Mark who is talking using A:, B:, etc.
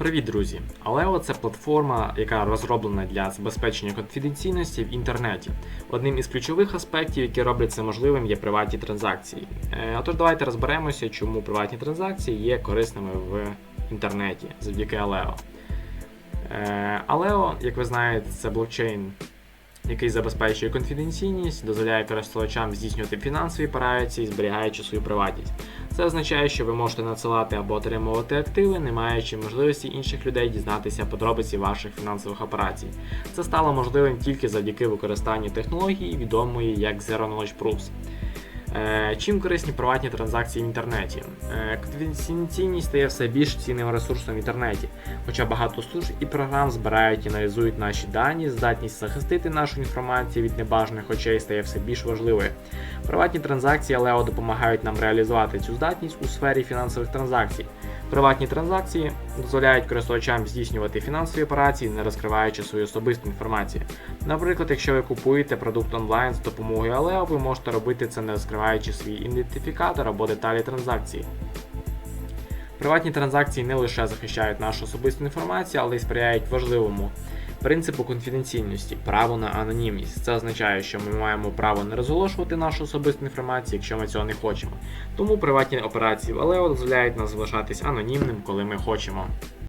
A: Привіт, друзі! Aleo – це платформа, яка розроблена для забезпечення конфіденційності в інтернеті. Одним із ключових аспектів, які роблять це можливим, є приватні транзакції. Е, Отож, давайте розберемося, чому приватні транзакції є корисними в інтернеті завдяки. Алео, Aleo, як ви знаєте, це блокчейн, який забезпечує конфіденційність, дозволяє користувачам здійснювати фінансові операції, зберігаючи свою приватність. Це означає, що ви можете надсилати або отримувати активи, не маючи можливості інших людей дізнатися подробиці ваших фінансових операцій. Це стало можливим тільки завдяки використанню технології, відомої як Zero Knowledge Proofs. Е, Чим корисні приватні транзакції в інтернеті? Е, Конфіденційність стає все більш цінним ресурсом в інтернеті, хоча багато служб і програм збирають і аналізують наші дані, здатність захистити нашу інформацію від небажаних очей стає все більш важливою. Приватні транзакції Aleo допомагають нам реалізувати цю здатність у сфері фінансових транзакцій. Приватні транзакції дозволяють користувачам здійснювати фінансові операції, не розкриваючи свою особисту інформацію. Наприклад, якщо ви купуєте продукт онлайн з допомогою Aleo, ви можете робити це не розкриваючи свій ідентифікатор або деталі транзакції. Приватні транзакції не лише захищають нашу особисту інформацію, але й сприяють важливому принципу конфіденційності право на анонімність. Це означає, що ми маємо право не розголошувати нашу особисту інформацію, якщо ми цього не хочемо. Тому приватні операції в Aleo дозволяють нам залишатись анонімним, коли ми хочемо.